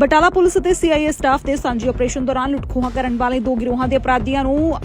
Batala police ਅਤੇ CIA staff ਦੇ ਸਾਂਝੇ ਆਪਰੇਸ਼ਨ ਦੌਰਾਨ ਲੁੱਟਖੋਹਾਂ ਕਰਨ ਵਾਲੇ ਦੋ ਗਿਰੋਹਾਂ ਦੇ ਅਪਰਾਧੀਆਂ ਨੂੰ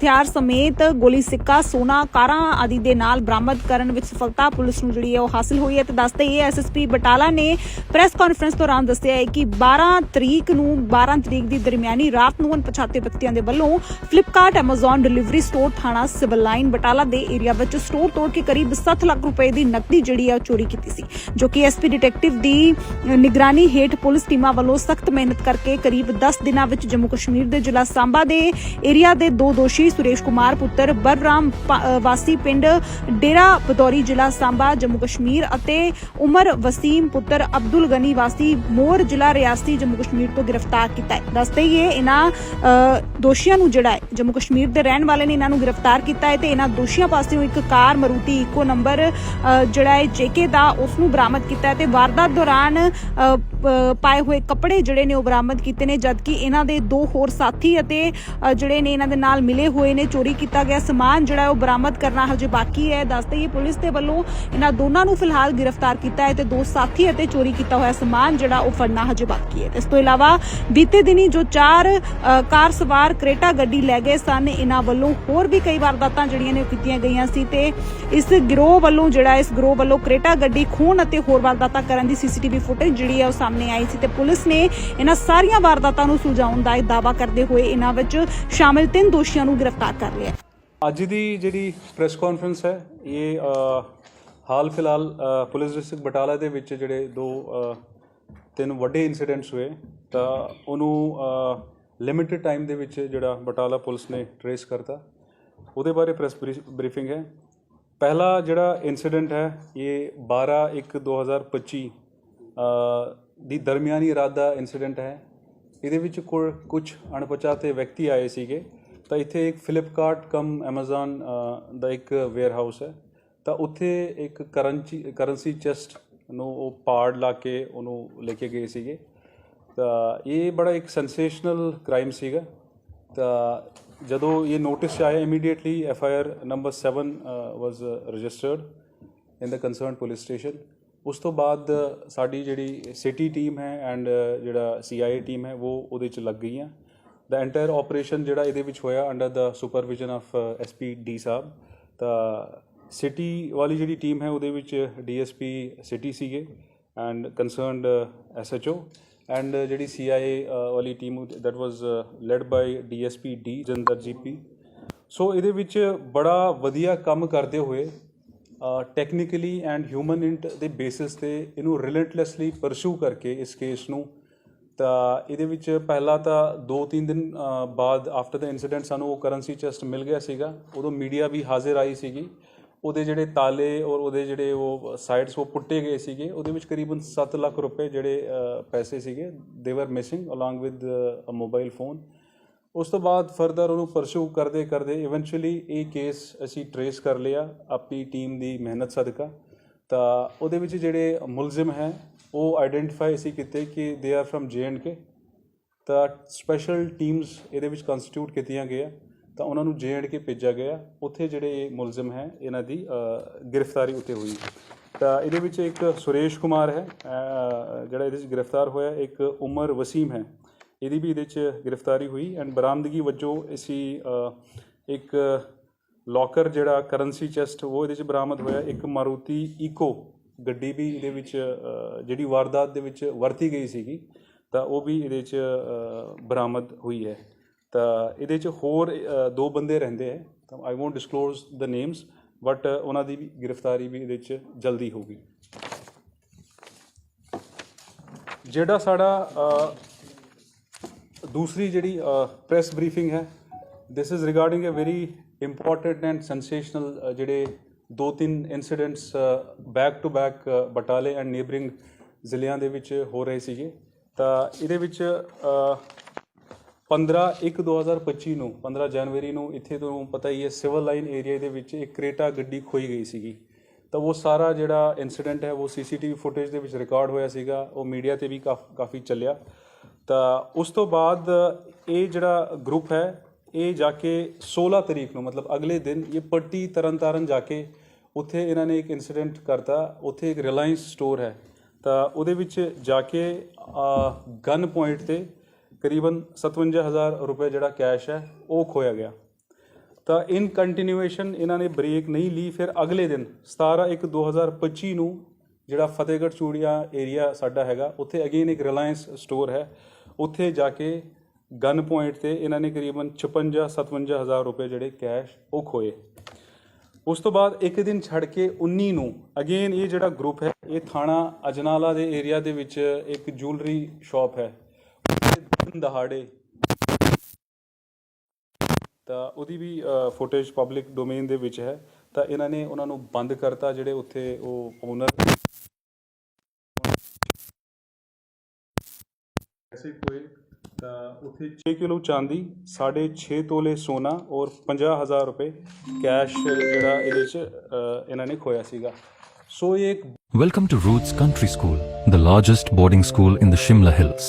ਹਥਿਆਰ ਸਮੇਤ ਗੋਲੀ ਸਿੱਕਾ, ਸੋਨਾ, ਕਾਰਾਂ ਆਦਿ ਦੇ ਨਾਲ ਬਰਾਮਦ ਕਰਨ ਵਿੱਚ ਸਫਲਤਾ ਪੁਲਿਸ ਨੂੰ ਜਿਹੜੀ ਹੈ ਉਹ ਹਾਸਲ ਹੋਈ ਹੈ। ਤੇ ਦੱਸਦੇ ਇਹ ਐਸਐਸਪੀ ਬਟਾਲਾ ਨੇ ਪ੍ਰੈਸ ਕਾਨਫਰੰਸ ਦੌਰਾਨ ਦੱਸਿਆ ਹੈ ਕਿ 12 ਤਰੀਕ ਨੂੰ 12 ਤਰੀਕ ਦੀ ਦਰਮਿਆਨੀ ਰਾਤ ਨੂੰ ਅਣਪਛਾਤੇ ਵਿਅਕਤੀਆਂ ਦੇ ਵੱਲੋਂ ਫਲਿੱਪਕਾਰਟ ਐਮਾਜ਼ਨ ਡਿਲੀਵਰੀ ਸਟੋਰ ਥਾਣਾ ਸਿਵਲ ਲਾਈਨ ਬਟਾਲਾ ਦੇ ਏਰੀਆ ਵਿੱਚ ਸਟੋਰ ਤੋੜ ਕੇ ਕਰੀਬ 7 ਲੱਖ ਰੁਪਏ ਦੀ ਨਕਦੀ ਜਿਹੜੀ ਹੈ ਉਹ ਚੋਰੀ ਕੀਤੀ ਸੀ, ਜੋ ਕਿ ਐਸਪੀ ਡਿਟੈਕਟਿਵ ਦੀ ਨਿਗਰਾਨੀ ਹੇਠ ਪੁਲਿਸ ਟੀਮਾਂ ਵੱਲੋਂ ਸਖਤ ਮਿਹਨਤ ਕਰਕੇ ਕਰੀਬ 10 ਦਿਨਾਂ ਵਿੱਚ ਜੰਮੂ ਕਸ਼ਮੀਰ ਦੇ ਜ਼ਿਲ੍ਹਾ ਸਾਂਬਾ ਦੇ ਏਰੀਆ ਦੇ ਦੋ ਦੋਸ਼ੀ ਸੁਰੇਸ਼ ਕੁਮਾਰ, ਪੁੱਤਰ ਬਰਰਾਮ ਵਾਸੀ ਪਿੰਡ ਡੇਰਾ ਬਦੌਰੀ ਜ਼ਿਲ੍ਹਾ ਸਾਂਬਾ, ਜੰਮੂ ਕਸ਼ਮੀਰ ਅਤੇ ਉਮਰ ਵਸੀਮ ਪੁੱਤਰ ਅਬਦੁਲ ਗਨੀ ਵਾਸੀ ਮੋਰ ਜ਼ਿਲ੍ਹਾ ਰਿਆਸਤੀ ਜੰਮੂ ਕਸ਼ਮੀਰ ਤੋਂ ਗ੍ਰਿਫਤਾਰ ਕੀਤਾ ਹੈ। ਦੱਸਦੇ ਹੀ ਇਹਨਾਂ ਦੋਸ਼ੀਆਂ ਨੂੰ ਜਿਹੜਾ ਹੈ, ਜੰਮੂ ਕਸ਼ਮੀਰ ਦੇ ਰਹਿਣ ਵਾਲੇ ਨੇ ਇਹਨਾਂ ਨੂੰ ਗ੍ਰਿਫਤਾਰ ਕੀਤਾ ਹੈ ਤੇ ਇਹਨਾਂ ਦੋਸ਼ੀਆਂ ਪਾਸਿਓਂ ਇੱਕ ਕਾਰ ਮਰੂਤੀ ਇਕੋ ਨੰਬਰ ਜਿਹੜਾ ਹੈ, ਜੇਕੇ ਦਾ ਉਸ ਨੂੰ ਬਰਾਮਦ ਕੀਤਾ ਹੈ ਤੇ ਵਾਰਦਾਤ ਦੌਰਾਨ ਪਾਏ ਹੋਏ ਕੱਪੜੇ ਜਿਹੜੇ ਨੇ ਉਹ ਬਰਾਮਦ ਕੀਤੇ ਨੇ, ਜਦਕਿ ਇਹਨਾਂ ਦੇ ਦੋ ਹੋਰ ਸਾਥੀ ਅਤੇ ਜਿਹੜੇ ਨੇ ਇਹਨਾਂ ਦੇ ਨਾਲ ਮਿਲੇ ਹੋਏ ਨੇ, ਚੋਰੀ ਕੀਤਾ ਗਿਆ ਸਮਾਨ ਜਿਹੜਾ ਉਹ ਬਰਾਮਦ ਕਰਨਾ ਹਜੇ ਬਾਕੀ ਹੈ। ਦੱਸ ਹੀ ਪੁਲਿਸ ਦੇ ਵੱਲੋਂ ਇਹਨਾਂ ਦੋਨਾਂ ਨੂੰ ਫਿਲਹਾਲ ਗ੍ਰਿਫਤਾਰ ਕੀਤਾ ਹੈ ਤੇ ਦੋ ਸਾਥੀ ਅਤੇ ਚੋਰੀ ਕੀਤਾ ਹੋਇਆ ਸਮਾਨ ਜਿਹੜਾ ਉਹ ਫੜਨਾ ਹਜੇ ਬਾਕੀ ਹੈ। ਇਸ ਤੋਂ ਇਲਾਵਾ ਬੀਤੇ ਦਿਨੀ ਜੋ ਚਾਰ ਕਾਰ ਸਵਾਰ ਕ੍ਰੇਟਾ ਗੱਡੀ ਲੈ ਗਏ ਸਨ। ਇਹਨਾਂ ਵੱਲੋਂ ਹੋਰ ਵੀ ਕਈ ਵਾਰਦਾਤਾਂ ਜਿਹੜੀਆਂ ਨੇ ਕੀਤੀਆਂ ਗਈਆਂ ਸੀ ਤੇ ਇਸ ਗਿਰੋਹ ਵੱਲੋਂ ਜਿਹੜਾ, ਇਸ ਗਿਰੋਹ ਵੱਲੋਂ ਕ੍ਰੇਟਾ ਗੱਡੀ ਖੋਹਣ ਅਤੇ ਹੋਰ ਵਾਰਦਾਤਾਂ ਕਰਨ ਦੀ ਸੀਸੀਟੀਵੀ ਫੁਟੇਜ ਜਿਹੜੀ ਹੈ ਉਹ ਸਾਹਮਣੇ ਆਈ ਸੀ ਤੇ ਪੁਲਿਸ ਨੇ ਇਹਨਾਂ ਸਾਰੀਆਂ ਵਾਰਦਾਤਾਂ ਨੂੰ ਸੁਲਝਾਉਣ ਦਾ ਦਾਅਵਾ ਕਰਦੇ ਹੋਏ ਇਹਨਾਂ ਵਿੱਚ ਸ਼ਾਮਿਲ ਤਿੰਨ ਦੋਸ਼ੀਆਂ ਨੂੰ ਗ੍ਰਿਫਤਾਰ ਕਰ ਲਿਆ। ਅੱਜ ਦੀ ਜਿਹੜੀ ਪ੍ਰੈਸ ਕਾਨਫਰੰਸ ਹੈ, ਇਹ ਹਾਲ ਫਿਲਹਾਲ ਪੁਲਿਸ ਡਿਸਟ੍ਰਿਕਟ ਬਟਾਲਾ ਦੇ ਵਿੱਚ ਜਿਹੜੇ ਦੋ ਤਿੰਨ ਵੱਡੇ ਇਨਸੀਡੈਂਟਸ ਹੋਏ ਤਾਂ ਉਹਨੂੰ ਲਿਮਿਟਿਡ ਟਾਈਮ ਦੇ ਵਿੱਚ ਜਿਹੜਾ ਬਟਾਲਾ ਪੁਲਿਸ ਨੇ ਟਰੇਸ ਕਰਤਾ। ਉਹਦੇ ਬਾਰੇ ਪ੍ਰੈਸ ਬਰੀਫਿੰਗ ਹੈ। ਪਹਿਲਾ ਜਿਹੜਾ ਇਨਸੀਡੈਂਟ ਹੈ ਇਹ 12 1 2025 ਅ, ਦੀ ਦਰਮਿਆਨੀ ਰਾਤ ਦਾ ਇਨਸੀਡੈਂਟ ਹੈ। ਇਹਦੇ ਵਿੱਚ ਕੁਝ ਅਣਪਛਾਤੇ ਵਿਅਕਤੀ ਆਏ ਸੀਗੇ। ਤਾਂ ਇੱਥੇ ਇੱਕ ਫਲਿੱਪਕਾਰਟ ਕਮ ਐਮਾਜ਼ਨ ਦਾ ਇੱਕ ਵੇਅਰਹਾਊਸ ਹੈ। ਤਾਂ ਉੱਥੇ ਇੱਕ ਕਰੰਸੀ ਕਰੰਸੀ ਚੈਸਟ ਨੂੰ ਉਹ ਪਾੜ ਲਾ ਕੇ ਉਹਨੂੰ ਲੈ ਕੇ ਗਏ ਸੀਗੇ। ਤਾਂ ਇਹ ਬੜਾ ਇੱਕ ਸੈਂਸੇਸ਼ਨਲ ਕ੍ਰਾਈਮ ਸੀਗਾ। ਤਾਂ ਜਦੋਂ ਇਹ ਨੋਟਿਸ 'ਚ ਆਇਆ immediately F I R number 7 was registered in the concerned police station ਉਸ ਤੋਂ ਬਾਅਦ ਸਾਡੀ ਜਿਹੜੀ ਸਿਟੀ ਟੀਮ ਹੈ ਐਂਡ ਜਿਹੜਾ ਸੀਆਈਏ ਟੀਮ ਹੈ, ਉਹ ਉਹਦੇ ਚ ਲੱਗ ਗਈਆਂ। ਦਾ ਐਂਟਾਇਰ ਆਪਰੇਸ਼ਨ ਜਿਹੜਾ ਇਹਦੇ ਵਿੱਚ ਹੋਇਆ under the supervision of SP D sahib. ਤਾਂ ਸਿਟੀ ਵਾਲੀ ਜਿਹੜੀ ਟੀਮ ਹੈ, ਉਹਦੇ ਵਿੱਚ ਡੀਐਸਪੀ ਸਿਟੀ ਸੀਗੇ and concerned SHO and uh, ਜਿਹੜੀ ਸੀਆਈਏ uh, ਵਾਲੀ team that was led by DSP D Jandar GP so ਇਹਦੇ ਵਿੱਚ ਬੜਾ ਵਧੀਆ ਕੰਮ ਕਰਦੇ ਹੋਏ ਟੈਕਨੀਕਲੀ ਐਂਡ ਹਿਊਮਨ ਇੰਟ ਦੇ ਬੇਸਿਸ ਤੇ ਇਹਨੂੰ ਰਿਲੈਂਟਲੈਸਲੀ ਪਰਸੂ ਕਰਕੇ ਇਸ ਕੇਸ ਨੂੰ, ਤਾਂ ਇਹਦੇ ਵਿੱਚ ਪਹਿਲਾ ਤਾਂ 2-3 ਦਿਨ uh, ਬਾਅਦ ਆਫਟਰ ਦਾ ਇਨਸੀਡੈਂਟ ਸਾਨੂੰ ਉਹ ਕਰੰਸੀ ਚੈਸਟ ਮਿਲ ਗਿਆ ਸੀਗਾ, ਉਦੋਂ ਮੀਡੀਆ ਵੀ ਹਾਜ਼ਰ ਆਈ ਸੀਗੀ। ਉਹਦੇ ਜਿਹੜੇ ਤਾਲੇ ਔਰ ਉਹਦੇ ਜਿਹੜੇ ਉਹ ਸਾਈਡਸ ਉਹ ਪੁੱਟੇ ਗਏ ਸੀਗੇ, ਉਹਦੇ ਵਿੱਚ ਕਰੀਬਨ 7 ਲੱਖ ਰੁਪਏ ਜਿਹੜੇ ਪੈਸੇ ਸੀਗੇ। They were missing along with a mobile phone ਉਸ ਤੋਂ ਬਾਅਦ ਫਰਦਰ ਉਹਨੂੰ ਪਰਸੂ ਕਰਦੇ ਕਰਦੇ ਇਵੈਂਚੁਅਲੀ ਇਹ ਕੇਸ ਅਸੀਂ ਟਰੇਸ ਕਰ ਲਿਆ ਆਪਣੀ ਟੀਮ ਦੀ ਮਿਹਨਤ ਸਦਕਾ। ਤਾਂ ਉਹਦੇ ਵਿੱਚ ਜਿਹੜੇ ਮੁਲਜ਼ਮ ਹੈ, ਉਹ ਆਇਡੈਂਟੀਫਾਈ ਅਸੀਂ ਕੀਤੇ ਕਿ ਦੇ ਆਰ ਫਰਮ ਕੇ ਤਾਂ ਸਪੈਸ਼ਲ ਟੀਮਸ ਇਹਦੇ ਵਿੱਚ ਕਨਸਟੀਟਿਊਟ ਕੀਤੀਆਂ ਗਈਆਂ। ਤਾਂ ਉਹਨਾਂ ਨੂੰ ਕੇ ਭੇਜਿਆ ਗਿਆ। ਉੱਥੇ ਜਿਹੜੇ ਇਹ ਮੁਲਜ਼ਮ ਹੈ, ਇਹਨਾਂ ਦੀ ਗ੍ਰਿਫਤਾਰੀ ਉੱਤੇ ਹੋਈ ਤਾਂ ਇਹਦੇ ਵਿੱਚ ਇੱਕ ਸੁਰੇਸ਼ ਕੁਮਾਰ ਹੈ ਜਿਹੜਾ ਇਹਦੇ ਵਿੱਚ ਗ੍ਰਿਫਤਾਰ ਹੋਇਆ, ਇੱਕ ਉਮਰ ਵਸੀਮ ਹੈ। ਇਹਦੀ ਵੀ ਇਹਦੇ 'ਚ ਗ੍ਰਿਫਤਾਰੀ ਹੋਈ ਐਂਡ ਬਰਾਮਦਗੀ ਵਜੋਂ ਅਸੀਂ ਇੱਕ ਲੋਕਰ ਜਿਹੜਾ ਕਰੰਸੀ ਚੈਸਟ ਉਹ ਇਹਦੇ 'ਚ ਬਰਾਮਦ ਹੋਇਆ। ਇੱਕ ਮਾਰੂਤੀ ਈਕੋ ਗੱਡੀ ਵੀ ਇਹਦੇ ਵਿੱਚ ਜਿਹੜੀ ਵਾਰਦਾਤ ਦੇ ਵਿੱਚ ਵਰਤੀ ਗਈ ਸੀਗੀ, ਤਾਂ ਉਹ ਵੀ ਇਹਦੇ 'ਚ ਬਰਾਮਦ ਹੋਈ ਹੈ। ਤਾਂ ਇਹਦੇ 'ਚ ਹੋਰ ਦੋ ਬੰਦੇ ਰਹਿੰਦੇ ਹੈ ਤਾਂ I won't disclose the names but ਉਹਨਾਂ ਦੀ ਵੀ ਗ੍ਰਿਫਤਾਰੀ ਵੀ ਇਹਦੇ 'ਚ ਜਲਦੀ ਹੋਊਗੀ। ਜਿਹੜਾ ਸਾਡਾ ਦੂਸਰੀ ਜਿਹੜੀ ਪ੍ਰੈਸ ਬਰੀਫਿੰਗ ਹੈ this is regarding a very important and sensational ਜਿਹੜੇ ਦੋ ਤਿੰਨ ਇਨਸੀਡੈਂਟਸ ਬੈਕ ਟੂ ਬੈਕ ਬਟਾਲੇ ਐਂਡ ਨੇਬਰਿੰਗ ਜ਼ਿਲ੍ਹਿਆਂ ਦੇ ਵਿੱਚ ਹੋ ਰਹੇ ਸੀਗੇ। ਤਾਂ ਇਹਦੇ ਵਿੱਚ ਅ, 15 1 2025 ਨੂੰ 15 ਜਨਵਰੀ ਨੂੰ ਇੱਥੇ ਤੋਂ ਪਤਾ ਹੀ ਹੈ ਸਿਵਲ ਲਾਈਨ ਏਰੀਆ ਦੇ ਵਿੱਚ ਇੱਕ ਕ੍ਰੇਟਾ ਗੱਡੀ ਖੋਈ ਗਈ ਸੀਗੀ। ਤਾਂ ਉਹ ਸਾਰਾ ਜਿਹੜਾ ਇਨਸੀਡੈਂਟ ਹੈ ਉਹ ਸੀਸੀਟੀਵੀ ਫੁਟੇਜ ਦੇ ਵਿੱਚ ਰਿਕਾਰਡ ਹੋਇਆ ਸੀਗਾ ਉਹ ਮੀਡੀਆ ਤੇ ਵੀ ਕਾਫ- ਕਾਫੀ ਚੱਲਿਆ। ਤਾਂ ਉਸ ਤੋਂ ਬਾਅਦ ਇਹ ਜਿਹੜਾ ਗਰੁੱਪ ਹੈ ਇਹ ਜਾ ਕੇ 16 ਤਰੀਕ ਨੂੰ ਮਤਲਬ ਅਗਲੇ ਦਿਨ ਇਹ ਪੱਟੀ ਤਰਨਤਾਰਨ ਜਾ ਕੇ ਉੱਥੇ ਇਹਨਾਂ ਨੇ ਇੱਕ ਇਨਸੀਡੈਂਟ ਕਰਤਾ ਉੱਥੇ ਇੱਕ ਰਿਲਾਇੰਸ ਸਟੋਰ ਹੈ। ਤਾਂ ਉਹਦੇ ਵਿੱਚ ਜਾ ਕੇ ਗਨ ਪੁਆਇੰਟ ਤੇ ਕਰੀਬਨ 57000 ਰੁਪਏ ਜਿਹੜਾ ਕੈਸ਼ ਹੈ, ਉਹ ਖੋਇਆ ਗਿਆ। ਤਾਂ ਇਨ ਕੰਟੀਨਿਊਏਸ਼ਨ ਇਹਨਾਂ ਨੇ ਬ੍ਰੇਕ ਨਹੀਂ ਲਈ, ਫਿਰ ਅਗਲੇ ਦਿਨ 17 1 2025 ਨੂੰ ਜਿਹੜਾ ਫਤਿਹਗੜ੍ਹ ਚੂੜੀਆਂ ਏਰੀਆ ਸਾਡਾ ਹੈਗਾ, ਉੱਥੇ ਅਗੇਨ ਇੱਕ ਰਿਲਾਇੰਸ ਸਟੋਰ ਹੈ। ਉੱਥੇ ਜਾ ਕੇ ਗਨ ਪੁਆਇੰਟ ਤੇ ਇਹਨਾਂ ਨੇ ਕਰੀਬਨ 56 57000 ਰੁਪਏ ਜਿਹੜੇ ਕੈਸ਼ ਉਹ ਖੋਏ ਉਸ ਤੋਂ ਬਾਅਦ ਇੱਕ ਦਿਨ ਛੱਡ ਕੇ 19 ਨੂੰ ਅਗੇਨ ਇਹ ਜਿਹੜਾ ਗਰੁੱਪ ਹੈ, ਇਹ ਥਾਣਾ ਅਜਨਾਲਾ ਦੇ ਏਰੀਆ ਦੇ ਵਿੱਚ ਇੱਕ ਜੁਐਲਰੀ ਸ਼ਾਪ ਹੈ। ਦਿਨ ਦਹਾੜੇ ਤਾਂ ਉਹਦੀ ਵੀ ਫੁਟੇਜ ਪਬਲਿਕ ਡੋਮੇਨ ਦੇ ਵਿੱਚ ਹੈ। ਤਾਂ ਇਹਨਾਂ ਨੇ ਉਹਨਾਂ ਨੂੰ ਬੰਦ ਕਰਤਾ ਜਿਹੜੇ ਉੱਥੇ ਉਹ ਓਨਰ ਐਸੇ ਕੋਈ ਤਾਂ ਉੱਥੇ 6 ਕਿਲੋ ਚਾਂਦੀ 6.5 ਤੋਲੇ ਸੋਨਾ ਔਰ 50000 ਰੁਪਏ ਕੈਸ਼ ਜਿਹੜਾ ਇਹਦੇ ਚ ਅ, ਇਹਨਾਂ ਨੇ ਖੋਇਆ ਸੀਗਾ। ਸੋ ਇਹ ਇੱਕ Welcome to Roots Country School, the largest boarding school in the Shimla Hills.